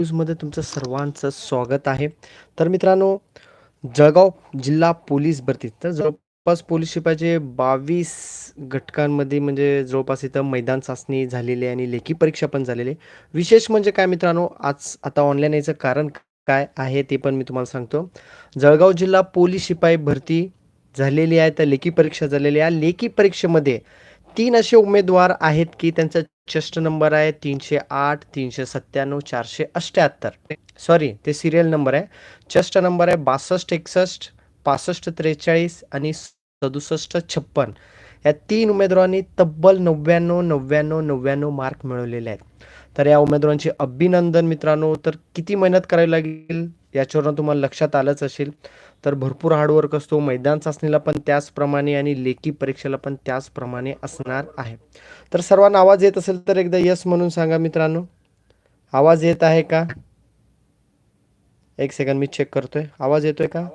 न्यूजमध्ये तुमचं सर्वांचं स्वागत आहे. तर मित्रांनो जळगाव जिल्हा पोलीस भरती. तर जवळपास पोलीस शिपाचे बावीस घटकांमध्ये म्हणजे जवळपास इथं मैदान चाचणी झालेली आहे आणि लेखी परीक्षा पण झालेली आहे. विशेष म्हणजे काय मित्रांनो आज आता ऑनलाईन यायचं कारण काय आहे ते पण मी तुम्हाला सांगतो. जळगाव जिल्हा पोलीस शिपाई भरती झालेली आहे तर लेखी परीक्षा झालेली आहे. लेखी परीक्षेमध्ये तीन असे उमेदवार आहेत की त्यांचा चेस्ट नंबर आहे तीनशे आठ तीनशे सत्त्याण्णव चारशे अष्ट्याहत्तर. सॉरी ते सिरियल नंबर आहे. चेस्ट नंबर आहे बासष्ट एकसष्ट पासष्ट त्रेचाळीस आणि सदुसष्ट छप्पन. या तीन उमेदवारांनी तब्बल नव्याण्णव नव्याण्णव नव्याण्णव मार्क मिळवलेले आहेत. तर या उमेदवारांचे अभिनंदन मित्रांनो. तर किती मेहनत करावी लागेल याच्यावरून तुम्हाला लक्षात आलंच असेल. तर भरपूर हार्डवर्क असतो. मैदान चाचणीला पण त्याचप्रमाणे आणि लेखी परीक्षेला पण त्याचप्रमाणे असणार आहे. तर सर्वांना आवाज येत असेल तर एकदा यस म्हणून सांगा मित्रांनो. आवाज येत आहे का? एक सेकंड मी चेक करतोय. आवाज येतोय का?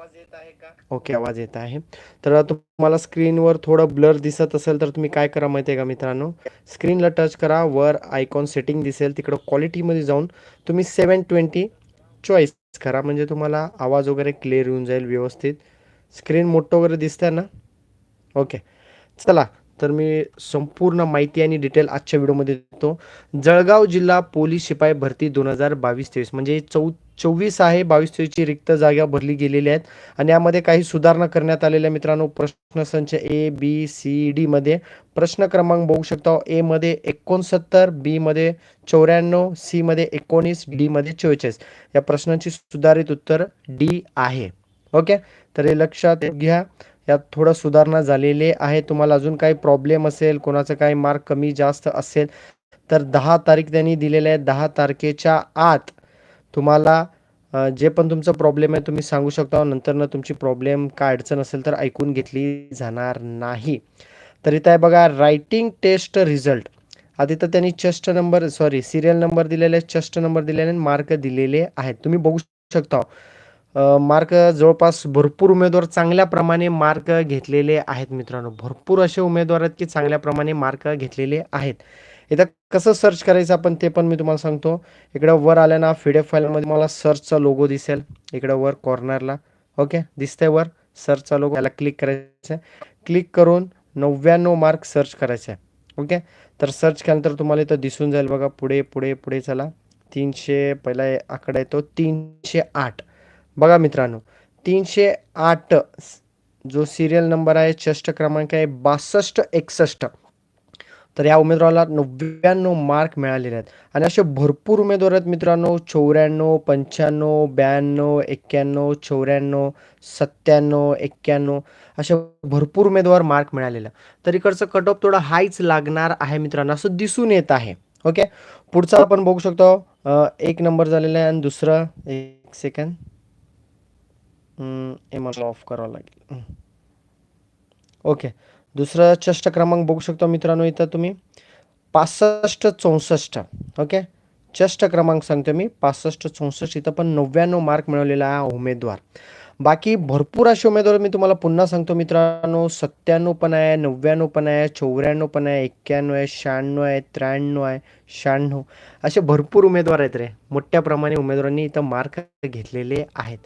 ओके आवाज येत आहे. तर तुम्हाला स्क्रीनवर थोडं ब्लर दिसत असेल तर तुम्ही काय करा माहिती आहे का मित्रांनो? स्क्रीनला टच करा वर आयकॉन सेटिंग दिसेल तिकडं क्वालिटीमध्ये जाऊन तुम्ही सेवन ट्वेंटी चॉईस करा म्हणजे तुम्हाला आवाज वगैरे क्लिअर येऊन जाईल व्यवस्थित. स्क्रीन मोठं वगैरे दिसतंय ना? ओके. चला तर मी संपूर्ण माहिती आणि डिटेल आजच्या व्हिडिओमध्ये देतो. जळगाव जिल्हा पोलीस शिपाई भरती दोन हजार बावीस तेवीस म्हणजे चौ चोवीस आहे बावीस तेवीसची रिक्त जागा भरली गेलेल्या आहेत. आणि यामध्ये काही सुधारणा करण्यात आलेल्या मित्रांनो प्रश्न संच ए बी सी डीमध्ये प्रश्न क्रमांक बघू शकता एमध्ये एकोणसत्तर बीमध्ये चौऱ्याण्णव सीमध्ये एकोणीस डीमध्ये चोवेचाळीस या प्रश्नांची सुधारित उत्तर डी आहे. ओके? तर हे लक्षात घ्या. यात थोडं सुधारणा झालेली आहे. तुम्हाला अजून काही प्रॉब्लेम असेल कोणाचं काही मार्क कमी जास्त असेल तर दहा तारीख त्यांनी दिलेले आहे दहा तारखेच्या आत तुम्हाला जे पण तुमचं प्रॉब्लेम आहे तुम्ही सांगू शकता. नंतरनं तुमची प्रॉब्लेम काय अडचण असेल तर ऐकून घेतली जाणार नाही. तर इथं आहे बघा रायटिंग टेस्ट रिझल्ट आधी तर त्यांनी chest number sorry serial number दिलेले चष्ट नंबर दिलेले मार्क दिलेले आहेत. तुम्ही बघू शकता. मार्क जवळपास भरपूर उमेदवार चांगल्या प्रमाणे मार्क घेतलेले आहेत मित्रांनो. भरपूर असे उमेदवार आहेत की चांगल्या प्रमाणे मार्क घेतलेले आहेत. इथं कसं सर्च करायचं आपण ते पण मी तुम्हाला सांगतो. इकडं वर आल्या ना फीडीएफ फाईलमध्ये मला सर्चचा लोगो दिसेल. इकडं वर कॉर्नरला ओके दिसतंय वर सर्चचा लोगो याला क्लिक करायचं आहे. क्लिक करून नव्याण्णव मार्क सर्च करायचं आहे. ओके तर सर्च केल्यानंतर तुम्हाला इथं दिसून जाईल बघा. पुढे पुढे पुढे चला. तीनशे पहिला आकडा येतो. तीनशे आठ. बघा मित्रांनो. तीनशे आठ. जो सिरियल नंबर आहे चष्ट क्रमांक आहे बासष्ट एकसष्ट. तर या उमेदवाराला नव्याण्णव मार्क मिळालेले आहेत. आणि असे भरपूर उमेदवार आहेत मित्रांनो. चौऱ्याण्णव पंच्याण्णव ब्याण्णव एक्क्याण्णव चौऱ्याण्णव सत्त्याण्णव एक्क्याण्णव असे भरपूर उमेदवार मार्क मिळालेले तर इकडचं कट ऑफ थोडं हायच लागणार आहे मित्रांनो. असं दिसून येत आहे. ओके? पुढचा आपण बघू शकतो. एक नंबर झालेला आहे आणि दुसरं एक सेकंड हे मला ऑफ करावं लागेल. ओके. दुसरं चष्ट क्रमांक बघू शकतो मित्रांनो इथं तुम्ही. पासष्ट चौसष्ट ओके? चष्ट क्रमांक सांगतो मी पासष्ट चौसष्ट इथं पण नव्याण्णव मार्क मिळवलेला आहे उमेदवार. बाकी भरपूर असे उमेदवार मी तुम्हाला पुन्हा सांगतो मित्रांनो सत्त्याण्णव पण आहे नव्याण्णव पण आहे चौऱ्याण्णव पण आहे एक्क्याण्णव आहे शहाण्णव आहे त्र्याण्णव आहे शहाण्णव. असे भरपूर उमेदवार आहेत रे. मोठ्या प्रमाणे उमेदवारांनी इथं मार्क घेतलेले आहेत.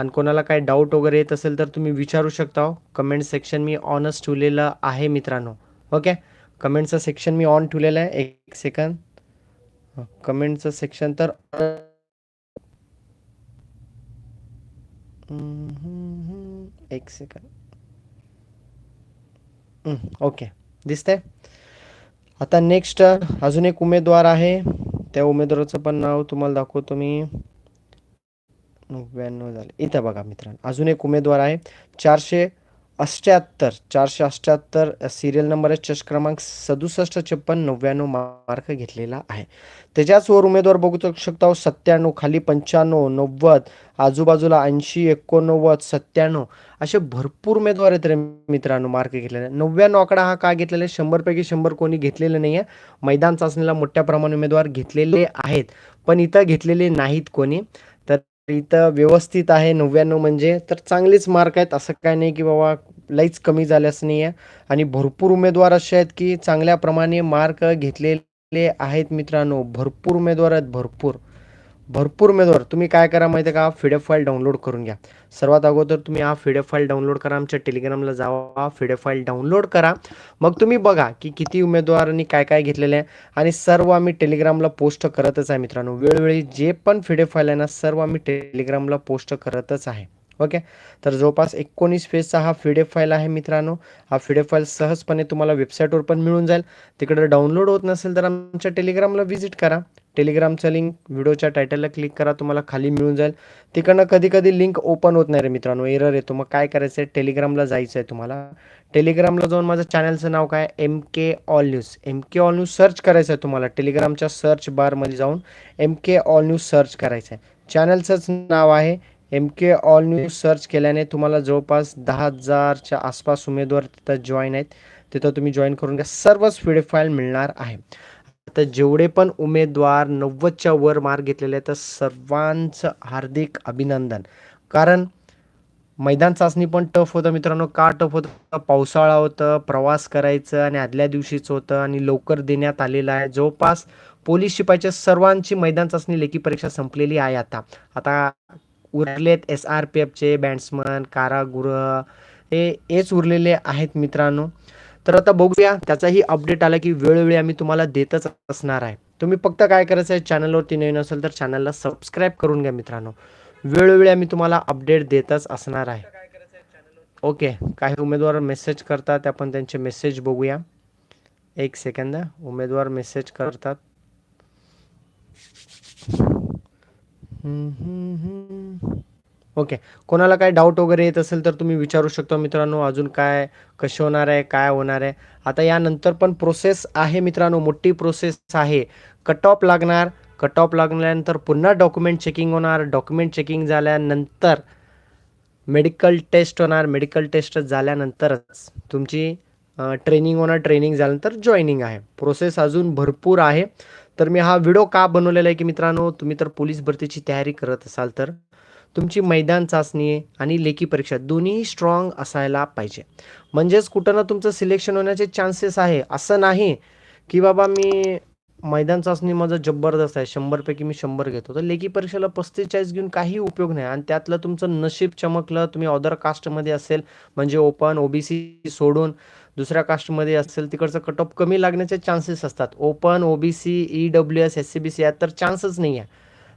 आणि कोणाला काही डाऊट वगैरे येत असेल तर तुम्ही विचारू शकता हो. कमेंट सेक्शन मी ऑनच ठेवलेलं आहे मित्रांनो. ओके कमेंटचं सेक्शन मी ऑन ठेवलेलं आहे. एक सेकंद कमेंटचं सेक्शन तर एक सेकंद ओके दिसतंय? आता नेक्स्ट अजून एक उमेदवार आहे. त्या उमेदवाराचं पण नाव तुम्हाला दाखवतो मी. नव्याण्णव झाले. इथं बघा मित्रांनो अजून एक उमेदवार आहे. चारशे अष्ट्याहत्तर चारशे अष्ट्याहत्तर सिरियल नंबर आहे. चष क्रमांक सदुसष्ट छप्पन नव्याण्णव मार्क घेतलेला आहे. त्याच्याचवर उमेदवार बघू शकता सत्त्याण्णव खाली पंच्याण्णव नव्वद आजूबाजूला ऐंशी एकोणनव्वद सत्त्याण्णव. असे भरपूर उमेदवार आहेत रे मित्रांनो मार्क घेतलेले. नव्याण्णव आकडा हा का घेतलेला आहे? शंभरपैकी शंभर कोणी घेतलेले नाही आहे मैदान चाचणीला मोठ्या प्रमाणात उमेदवार घेतलेले आहेत. पण इथं घेतलेले नाहीत कोणी. इथं व्यवस्थित आहे नव्याण्णव म्हणजे. तर चांगलेच मार्क आहेत. असं काय नाही की बाबा लईच कमी झाल्यास नाही आहे आणि भरपूर उमेदवार असे आहेत की चांगल्याप्रमाणे मार्क घेतलेले आहेत मित्रांनो. भरपूर उमेदवार आहेत भरपूर. भरपूर उमेदवार तुम्ही काय करा माहिती आहे का पी फाईल डाउनलोड करून घ्या. सर्वात अगोदर तुम्ही हा पी फाईल डाउनलोड करा. आमच्या टेलिग्रामला जावा. पी फाईल डाउनलोड करा. मग तुम्ही बघा की किती उमेदवारांनी काय काय घेतलेलं आहे आणि सर्व आम्ही टेलिग्रामला पोस्ट करतच आहे मित्रांनो. वेळोवेळी जे पण पी फाईल आहे ना सर्व आम्ही टेलिग्रामला पोस्ट करतच आहे. ओके? तर जवळपास एकोणीस पेजचा हा पी फाईल आहे मित्रांनो. हा पी फाईल सहजपणे तुम्हाला वेबसाईटवर पण मिळून जाईल. तिकडे डाउनलोड होत नसेल तर आमच्या टेलिग्रामला व्हिजिट करा. टेलिग्रामचं लिंक व्हिडिओच्या टायटलला क्लिक करा तुम्हाला खाली मिळून जाईल. तिकडनं कधी कधी लिंक ओपन होत नाही रे मित्रांनो एरर येतो. मग काय करायचं आहे टेलिग्रामला जायचं आहे तुम्हाला. टेलिग्रामला जाऊन माझं चॅनलचं नाव काय? M K all news M K all news search करायचं आहे तुम्हाला टेलिग्रामच्या सर्च बारमध्ये जाऊन M K all news search करायचं आहे चॅनलचंच नाव आहे. M K all news search केल्याने तुम्हाला जवळपास दहा हजारच्या आसपास उमेदवार तिथं जॉईन आहेत. तिथं तुम्ही जॉईन करून घ्या. सर्वच पी फाईल मिळणार आहे. आता जेवढे पण उमेदवार नव्वदच्या वर मार्क घेतलेले आहेत तर सर्वांचं हार्दिक अभिनंदन. कारण मैदान चाचणी पण टफ होतं मित्रांनो. का टफ होतं? पावसाळा होतं प्रवास करायचं आणि आदल्या दिवशीच होतं आणि लवकर देण्यात आलेलं आहे. जवळपास पोलीस शिपाईच्या सर्वांची मैदान चाचणी लेखी परीक्षा संपलेली आहे आता. आता उरलेत एस आर पी एफचे बॅट्समन कारागृह हे हेच उरलेले आहेत मित्रांनो. तर आता बघूया त्याचाही अपडेट आला की वेळोवेळी आम्ही तुम्हाला देतच असणार आहे. तुम्ही फक्त काय करायचं आहे चॅनलवरती नवीन असेल तर चॅनलला सबस्क्राईब करून घ्या मित्रांनो. वेळोवेळी आम्ही तुम्हाला अपडेट देतच असणार आहे. ओके काही उमेदवार मेसेज करतात आपण त्यांचे मेसेज बघूया. एक सेकंद उमेदवार मेसेज करतात. ओके. कोणाला काय डाऊट वगैरे येत असेल तर तुम्ही विचारू शकता मित्रांनो अजून काय कसे होणार आहे काय होणार आहे. आता यानंतर पण प्रोसेस आहे मित्रांनो मोठी प्रोसेस आहे. कट ऑफ लागणार कट ऑफ लागल्यानंतर पुन्हा डॉक्युमेंट चेकिंग होणार. डॉक्युमेंट चेकिंग झाल्यानंतर मेडिकल टेस्ट होणार. मेडिकल टेस्ट झाल्यानंतरच तुमची ट्रेनिंग होणार. ट्रेनिंग झाल्यानंतर जॉईनिंग आहे. प्रोसेस अजून भरपूर आहे. तर मी हा व्हिडिओ का बनवलेला आहे की मित्रांनो तुम्ही तर पोलीस भरतीची तयारी करत असाल तर? तुमची मैदान चाचणी आणि लेखी परीक्षा दोन्ही स्ट्रॉंग असायला पाहिजे. म्हणजेच कुठं ना तुमचं सिलेक्शन होण्याचे चान्सेस आहे असं नाही की बाबा मी मैदान चाचणी माझं जबरदस्त आहे शंभरपैकी मी शंभर घेतो. तर लेखी परीक्षेला पस्तीस चाळीस घेऊन काही उपयोग नाही. आणि त्यातलं तुमचं नशीब चमकलं तुम्ही अदर कास्टमध्ये असेल म्हणजे ओपन ओबीसी सोडून दुसऱ्या कास्टमध्ये असेल तिकडचं कट ऑफ कमी लागण्याचे चान्सेस असतात. Open OBC E W S S C B C यात तर चान्सच नाही आहे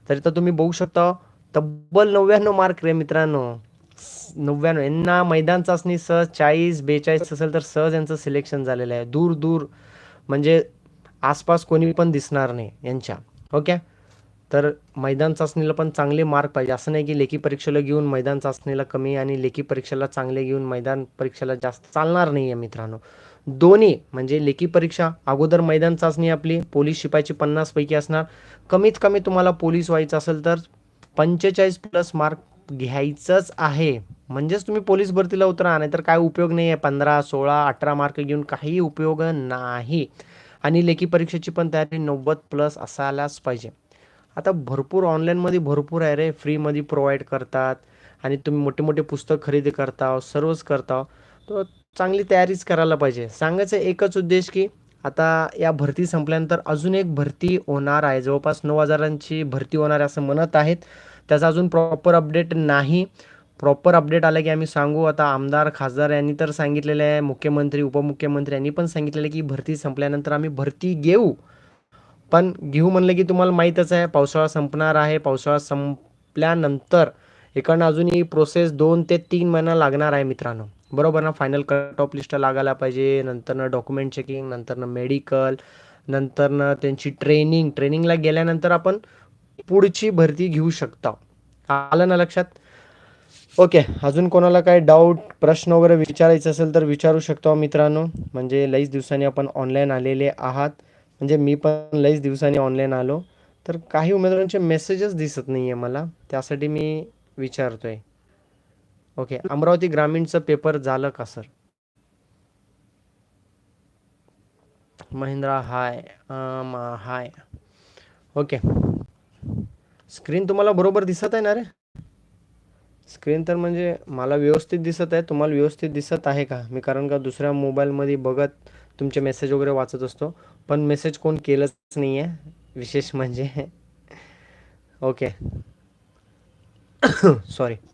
तरी तर तुम्ही बघू शकता तब्बल नव्याण्णव मार्क रे मित्रांनो. नव्याण्णव यांना मैदान चाचणी सहज चाळीस बेचाळीस असेल तर सहज यांचं सिलेक्शन झालेलं आहे. दूर दूर म्हणजे आसपास कोणी पण दिसणार नाही यांच्या. ओके? तर मैदान चाचणीला पण चांगले मार्क पाहिजे. असं नाही की लेखी परीक्षेला घेऊन मैदान चाचणीला कमी आणि लेखी परीक्षेला चांगले घेऊन मैदान परीक्षेला जास्त चालणार नाही आहे मित्रांनो. दोन्ही म्हणजे लेखी परीक्षा अगोदर मैदान चाचणी आपली पोलीस शिपायची पन्नासपैकी असणार. कमीत कमी तुम्हाला पोलीस व्हायचं असेल तर पंचेचाळीस प्लस मार्क घ्यायचंच आहे. म्हणजेच तुम्ही पोलीस भरतीला उतरा नाहीतर काय उपयोग नाही आहे पंधरा सोळा अठरा मार्क घेऊन काही उपयोग नाही. आणि लेखी परीक्षेची पण तयारी नव्वद प्लस असायलाच पाहिजे. आता भरपूर ऑनलाईनमध्ये भरपूर आहे रे. फ्रीमध्ये प्रोव्हाइड करतात. आणि तुम्ही मोठे मोठे पुस्तक खरेदी करता सर्वच करता. तर चांगली तयारीच करायला पाहिजे. सांगायचं एकच उद्देश की आता या भरती संपल्यानंतर अजून एक भरती होणार आहे. जवळपास नऊ हजारांची भरती होणार आहे असं म्हणत आहेत. त्याचा अजून प्रॉपर अपडेट नाही. प्रॉपर अपडेट आला की आम्ही सांगू. आता आमदार खासदार यांनी तर सांगितलेलं आहे. मुख्यमंत्री उपमुख्यमंत्री यांनी पण सांगितलेलं आहे की भरती संपल्यानंतर आम्ही भरती घेऊ. पण घेऊ म्हणलं की तुम्हाला माहीतच आहे पावसाळा संपणार आहे. पावसाळा संपल्यानंतर इकडनं अजूनही प्रोसेस दोन ते तीन महिना लागणार आहे मित्रांनो. बरोबर ना फायनल कट ऑफ लिस्ट लागायला पाहिजे नंतरनं डॉक्युमेंट चेकिंग नंतरनं मेडिकल नंतरनं त्यांची ट्रेनिंग ट्रेनिंगला गेल्यानंतर आपण पुढची भरती घेऊ शकता. आलं ना लक्षात? ओके अजून कोणाला काय डाऊट प्रश्न वगैरे विचारायचं असेल तर विचारू शकतो मित्रांनो. म्हणजे लईच दिवसांनी आपण ऑनलाईन आलेले आहात. म्हणजे मी पण लईच दिवसांनी ऑनलाईन आलो. तर काही उमेदवारांचे मेसेजेस दिसत नाही आहे मला. त्यासाठी मी विचारतोय. ओके अमरावती ग्रामीणचं पेपर झालं का sir Mahindra hi hi. Okay screen तुम्हाला बरोबर दिसत आहे ना रे? स्क्रीन तर म्हणजे मला व्यवस्थित दिसत आहे. तुम्हाला व्यवस्थित दिसत आहे का? मी कारण का दुसऱ्या मोबाईलमध्ये बघत तुमचे मेसेज वगैरे वाचत असतो. पण मेसेज कोण केलंच नाही आहे विशेष म्हणजे. ओके सॉरी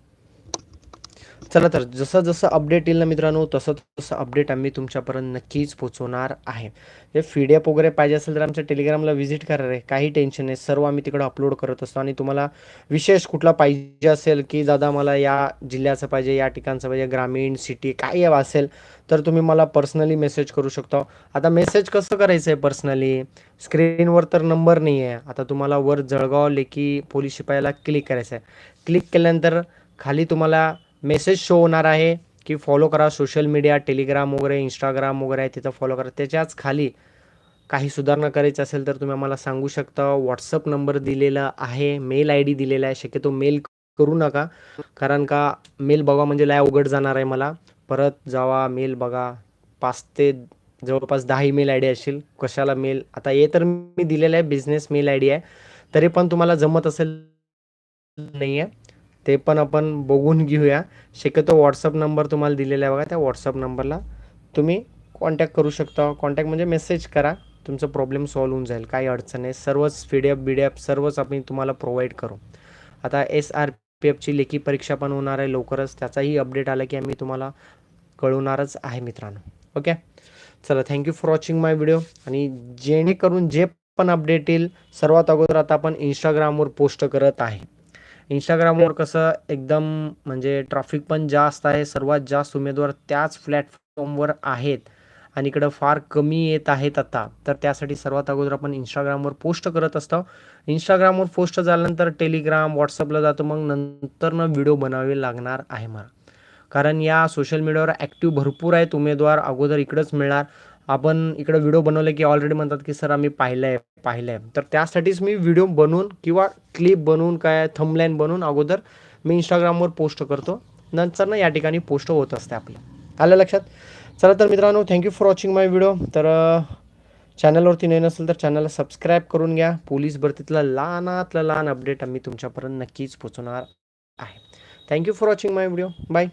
चला तर जसं जसं अपडेट येईल ना मित्रांनो तसं तसं अपडेट आम्ही तुमच्यापर्यंत नक्कीच पोहोचवणार आहे. हे पी वगैरे पाहिजे असेल तर आमच्या टेलिग्रामला व्हिजिट करा रे काही टेन्शन नाही. सर्व आम्ही तिकडं अपलोड करत असतो आणि तुम्हाला विशेष कुठला पाहिजे असेल की दादा मला या जिल्ह्याचं पाहिजे या ठिकाणचं पाहिजे ग्रामीण सिटी काही असेल तर तुम्ही मला पर्सनली मेसेज करू शकता. आता मेसेज कसं करायचं आहे पर्सनली स्क्रीनवर तर नंबर नाही आहे आता तुम्हाला वर जळगाव लेखी पोलीस शिपायाला क्लिक करायचं आहे क्लिक केल्यानंतर खाली तुम्हाला मेसेज शो होणार आहे की फॉलो करा सोशल मीडिया टेलिग्राम वगैरे इंस्टाग्राम वगैरे आहे तिथं फॉलो करा. त्याच्याच खाली काही सुधारणा करायची असेल तर तुम्ही आम्हाला सांगू शकता. व्हॉट्सअप नंबर दिलेला आहे मेल आय डी दिलेला आहे. शक्यतो मेल करू नका कारण का मेल बघा म्हणजे लय उघड जाणार आहे मला. परत जावा मेल बघा. पाच ते जवळपास दहा ईमेल आय डी असेल कशाला मेल आता हे तर मी दिलेलं आहे बिझनेस मेल आय डी आहे. तरी पण तुम्हाला जमत असेल नाही आहे ते पण आपण बघून घेऊया. शक्यतो व्हॉट्सअप नंबर तुम्हाला दिलेला आहे बघा त्या व्हॉट्सअप नंबरला तुम्ही कॉन्टॅक्ट करू शकता. कॉन्टॅक्ट म्हणजे मेसेज करा तुमचं प्रॉब्लेम सॉल्व्ह होऊन जाईल. काही अडचण नाही. सर्वच P D F B D F सर्वच आम्ही तुम्हाला प्रोव्हाइड करू. आता एस आर पी एफची लेखी परीक्षा पण होणार आहे लवकरच. त्याचाही अपडेट आला की आम्ही तुम्हाला कळवणारच आहे मित्रांनो. ओके चला thank you for watching my video आणि जेणेकरून जे पण अपडेट येईल सर्वात अगोदर आता आपण इंस्टाग्रामवर पोस्ट करत आहे. इंस्टाग्रामवर कसं एकदम म्हणजे ट्रॅफिक पण जास्त आहे सर्वात जास्त उमेदवार त्याच प्लॅटफॉर्मवर आहेत आणि इकडं फार कमी येत आहेत आता. तर त्यासाठी सर्वात अगोदर आपण इंस्टाग्रामवर पोस्ट करत असतो. इंस्टाग्रामवर पोस्ट झाल्यानंतर टेलिग्राम व्हॉट्सअपला जातो मग नंतर न व्हिडिओ बनावे लागणार आहे मला. कारण या सोशल मीडियावर ॲक्टिव्ह भरपूर आहेत उमेदवार अगोदर इकडंच मिळणार. आपण इकडं व्हिडिओ बनवले की ऑलरेडी म्हणतात की सर आम्ही पाहिलं आहे पाहिलं आहे तर त्यासाठीच मी व्हिडिओ बनवून किंवा क्लिप बनवून काय थंबलाईन बनवून अगोदर मी इंस्टाग्रामवर पोस्ट करतो. नंतर ना या ठिकाणी पोस्ट होत असते आपली. आलं लक्षात? चला तर मित्रांनो thank you for watching my video तर चॅनलवरती नाही नसेल तर चॅनलला सबस्क्राईब करून घ्या. पोलीस भरतीतला लहानातलं लहान अपडेट आम्ही तुमच्यापर्यंत नक्कीच पोचवणार आहे. Thank you for watching my video bye